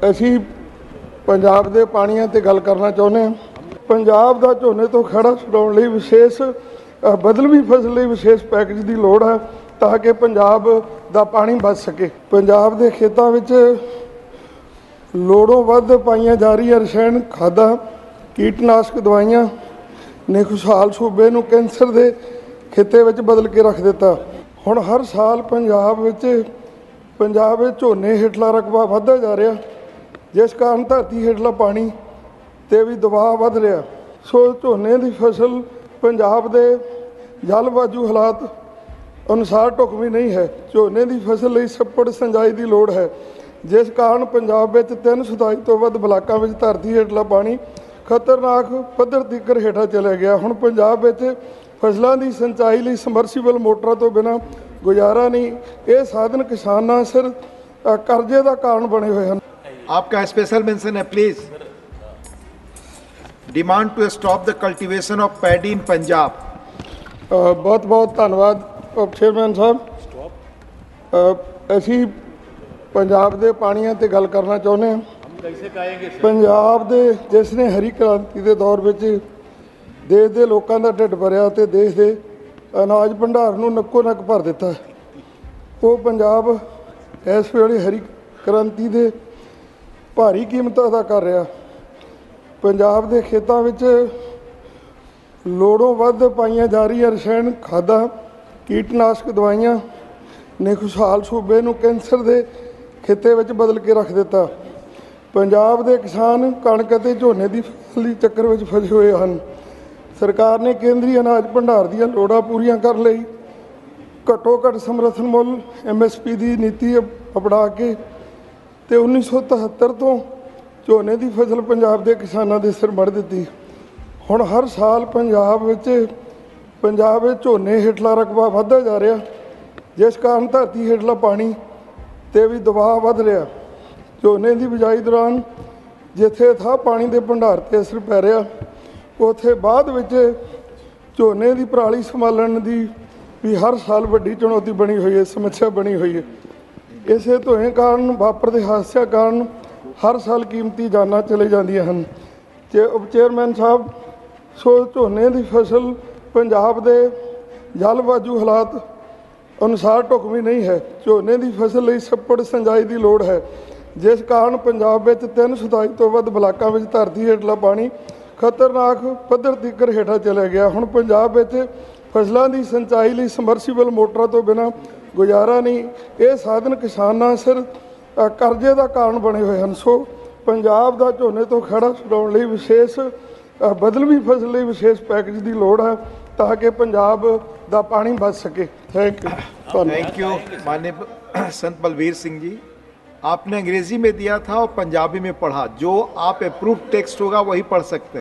ਅਸੀਂ ਪੰਜਾਬ ਦੇ ਪਾਣੀਆਂ ਤੇ ਗੱਲ ਕਰਨਾ ਚਾਹੁੰਦੇ ਹਾਂ। ਪੰਜਾਬ ਦਾ ਝੋਨੇ ਤੋਂ ਖੜਾ ਛੁਡਾਉਣ ਲਈ ਵਿਸ਼ੇਸ਼ ਬਦਲਵੀ ਫਸਲ ਲਈ ਵਿਸ਼ੇਸ਼ ਪੈਕੇਜ ਦੀ ਲੋੜ ਹੈ ਤਾਂ ਕਿ ਪੰਜਾਬ ਦਾ ਪਾਣੀ ਬਚ ਸਕੇ। ਪੰਜਾਬ ਦੇ ਖੇਤਾਂ ਵਿੱਚ ਲੋੜੋਂ ਵੱਧ ਪਾਈਆਂ ਜਾ ਰਹੀਆਂ ਰਸਾਇਣ ਖਾਦਾਂ, ਕੀਟਨਾਸ਼ਕ ਦਵਾਈਆਂ ਨੇ ਖੁਸ਼ਹਾਲ ਸੂਬੇ ਨੂੰ ਕੈਂਸਰ ਦੇ ਖਿੱਤੇ ਵਿੱਚ ਬਦਲ ਕੇ ਰੱਖ ਦਿੱਤਾ। ਹੁਣ ਹਰ ਸਾਲ ਪੰਜਾਬ ਵਿੱਚ ਪੰਜਾਬ ਵਿੱਚ ਝੋਨੇ ਹੇਠਲਾ ਰਕਬਾ ਵੱਧਦਾ ਜਾ ਰਿਹਾ। ਜਿਸ ਕਾਰਨ ਧਰਤੀ ਹੇਠਲਾ ਪਾਣੀ ਤੇ ਵੀ ਦਬਾਅ ਵੱਧ ਰਿਹਾ। ਸੋ ਝੋਨੇ ਦੀ ਫਸਲ ਪੰਜਾਬ ਦੇ ਜਲਵਾਯੂ ਹਾਲਾਤ ਅਨੁਸਾਰ ਢੁਕਵੀਂ ਨਹੀਂ ਹੈ। ਝੋਨੇ ਦੀ ਫਸਲ ਲਈ ਛੱਪੜ ਸਿੰਜਾਈ ਦੀ ਲੋੜ ਹੈ। ਜਿਸ ਕਾਰਨ ਪੰਜਾਬ ਵਿੱਚ 327 ਤੋਂ ਵੱਧ ਬਲਾਕਾਂ ਵਿੱਚ ਧਰਤੀ ਹੇਠਲਾ ਪਾਣੀ ਖਤਰਨਾਕ ਪੱਧਰ ਤੀਕਰ ਹੇਠਾਂ ਚਲਾ ਗਿਆ। ਹੁਣ ਪੰਜਾਬ ਵਿੱਚ ਫਸਲਾਂ ਦੀ ਸਿੰਚਾਈ ਲਈ ਸਮਰਸੀਬਲ ਮੋਟਰਾਂ ਤੋਂ ਬਿਨਾਂ ਗੁਜ਼ਾਰਾ ਨਹੀਂ। ਇਹ ਸਾਧਨ ਕਿਸਾਨਾਂ ਸਿਰ ਕਰਜ਼ੇ ਦਾ ਕਾਰਨ ਬਣੇ ਹੋਏ ਹਨ। आपका स्पेशल मेंशन है please demand to stop the cultivation of paddy in Punjab ਬਹੁਤ ਬਹੁਤ ਧੰਨਵਾਦ ਉਪ ਚੇਅਰਮੈਨ ਸਾਹਿਬ ਅ, ਅਸੀਂ ਪੰਜਾਬ ਦੇ ਪਾਣੀਆਂ ਤੇ ਗੱਲ ਕਰਨਾ ਚਾਹੁੰਦੇ ਹਾਂ ਪੰਜਾਬ ਦੇ ਜਿਸ ਨੇ ਹਰੀ ਕ੍ਰਾਂਤੀ ਦੇ ਦੌਰ ਵਿੱਚ ਦੇਸ਼ ਦੇ ਲੋਕਾਂ ਦਾ ਢਿੱਡ ਭਰਿਆ ਤੇ ਦੇਸ਼ ਦੇ ਅਨਾਜ ਭੰਡਾਰ ਨੂੰ ਨੱਕੋ ਨੱਕ ਭਰ ਦਿੱਤਾ ਉਹ ਪੰਜਾਬ ਇਸ ਵੇਲੇ ਹਰੀ ਕ੍ਰਾਂਤੀ ਦੇ ਭਾਰੀ ਕੀਮਤ ਅਦਾ ਕਰ ਰਿਹਾ। ਪੰਜਾਬ ਦੇ ਖੇਤਾਂ ਵਿੱਚ ਲੋੜੋਂ ਵੱਧ ਪਾਈਆਂ ਜਾ ਰਹੀਆਂ ਰਸਾਇਣ ਖਾਦਾਂ, ਕੀਟਨਾਸ਼ਕ ਦਵਾਈਆਂ ਨੇ ਖੁਸ਼ਹਾਲ ਸੂਬੇ ਨੂੰ ਕੈਂਸਰ ਦੇ ਖਿੱਤੇ ਵਿੱਚ ਬਦਲ ਕੇ ਰੱਖ ਦਿੱਤਾ। ਪੰਜਾਬ ਦੇ ਕਿਸਾਨ ਕਣਕ ਅਤੇ ਝੋਨੇ ਦੀ ਫਸਲ ਦੇ ਚੱਕਰ ਵਿੱਚ ਫਸੇ ਹੋਏ ਹਨ। ਸਰਕਾਰ ਨੇ ਕੇਂਦਰੀ ਅਨਾਜ ਭੰਡਾਰ ਦੀਆਂ ਲੋੜਾਂ ਪੂਰੀਆਂ ਕਰਨ ਲਈ। ਘੱਟੋ ਘੱਟ ਸਮਰਥਨ ਮੁੱਲ ਐਮਐਸਪੀ ਦੀ ਨੀਤੀ ਅਪ- ਅਪਣਾ ਕੇ ਤੇ 1973 ਤੋਂ ਝੋਨੇ ਦੀ ਫਸਲ ਪੰਜਾਬ ਦੇ ਕਿਸਾਨਾਂ ਦੇ ਸਿਰ ਮੜ ਦਿੱਤੀ। ਹੁਣ ਹਰ ਸਾਲ ਪੰਜਾਬ ਵਿੱਚ ਪੰਜਾਬ ਵਿੱਚ ਝੋਨੇ ਹੇਠਲਾ ਰਕਬਾ ਵੱਧਦਾ ਜਾ ਰਿਹਾ। ਜਿਸ ਕਾਰਨ ਧਰਤੀ ਹੇਠਲਾ ਪਾਣੀ ਤੇ ਵੀ ਦਬਾਅ ਵੱਧ ਰਿਹਾ। ਝੋਨੇ ਦੀ ਬਿਜਾਈ ਦੌਰਾਨ ਜਿੱਥੇ ਥਾਂ ਪਾਣੀ ਦੇ ਭੰਡਾਰ ਤੇ ਅਸਰ ਪੈ ਰਿਹਾ, ਉੱਥੇ ਬਾਅਦ ਵਿੱਚ ਝੋਨੇ ਦੀ ਪਰਾਲੀ ਸੰਭਾਲਣ ਦੀ ਵੀ ਹਰ ਸਾਲ ਵੱਡੀ ਚੁਣੌਤੀ ਬਣੀ ਹੋਈ ਹੈ, ਸਮੱਸਿਆ ਬਣੀ ਹੋਈ ਹੈ। ਇਸੇ ਧੋਏ ਕਾਰਨ, ਵਾਪਰਦੇ ਹਾਦਸਿਆਂ ਕਾਰਨ ਹਰ ਸਾਲ ਕੀਮਤੀ ਜਾਨਾਂ ਚਲੇ ਜਾਂਦੀਆਂ ਹਨ। ਤੇ ਉਪ ਚੇਅਰਮੈਨ ਸਾਹਿਬ, ਸੋ ਝੋਨੇ ਦੀ ਫਸਲ ਪੰਜਾਬ ਦੇ ਜਲਵਾਯੂ ਹਾਲਾਤ ਅਨੁਸਾਰ ਢੁਕਵੀਂ ਨਹੀਂ ਹੈ। ਝੋਨੇ ਦੀ ਫਸਲ ਲਈ ਛੱਪੜ ਸਿੰਜਾਈ ਦੀ ਲੋੜ ਹੈ। ਜਿਸ ਕਾਰਨ ਪੰਜਾਬ ਵਿੱਚ 327 ਤੋਂ ਵੱਧ ਬਲਾਕਾਂ ਵਿੱਚ ਧਰਤੀ ਹੇਠਲਾ ਪਾਣੀ ਖਤਰਨਾਕ ਪੱਧਰ ਤੀਕਰ ਹੇਠਾਂ ਚਲਾ ਗਿਆ। ਹੁਣ ਪੰਜਾਬ ਵਿੱਚ ਫਸਲਾਂ ਦੀ ਸਿੰਚਾਈ ਲਈ ਸਮਰਸੀਬਲ ਮੋਟਰਾਂ ਤੋਂ ਬਿਨਾਂ ਗੁਜ਼ਾਰਾ ਨਹੀਂ ਇਹ ਸਾਧਨ ਕਿਸਾਨਾਂ ਸਿਰ ਅ, ਕਰਜ਼ੇ ਦਾ ਕਾਰਨ ਬਣੇ ਹੋਏ ਹਨ ਸੋ ਪੰਜਾਬ ਦਾ ਝੋਨੇ ਤੋਂ ਖੜਾ ਛੁਡਾਉਣ ਲਈ ਵਿਸ਼ੇਸ਼ ਅ, ਬਦਲਵੀਂ ਫਸਲ ਲਈ ਵਿਸ਼ੇਸ਼ ਪੈਕੇਜ ਦੀ ਲੋੜ ਹੈ ਤਾਂ ਕਿ ਪੰਜਾਬ ਦਾ ਪਾਣੀ ਬਚ ਸਕੇ ਥੈਂਕ ਯੂ ਧੰਨਵਾਦ थैंक यू माननीय संत बलवीर सिंह जी आपने अंग्रेजी में दिया था और पंजाबी में पढ़ा जो आप अप्रूव टेक्स्ट होगा वही पढ़ सकते हैं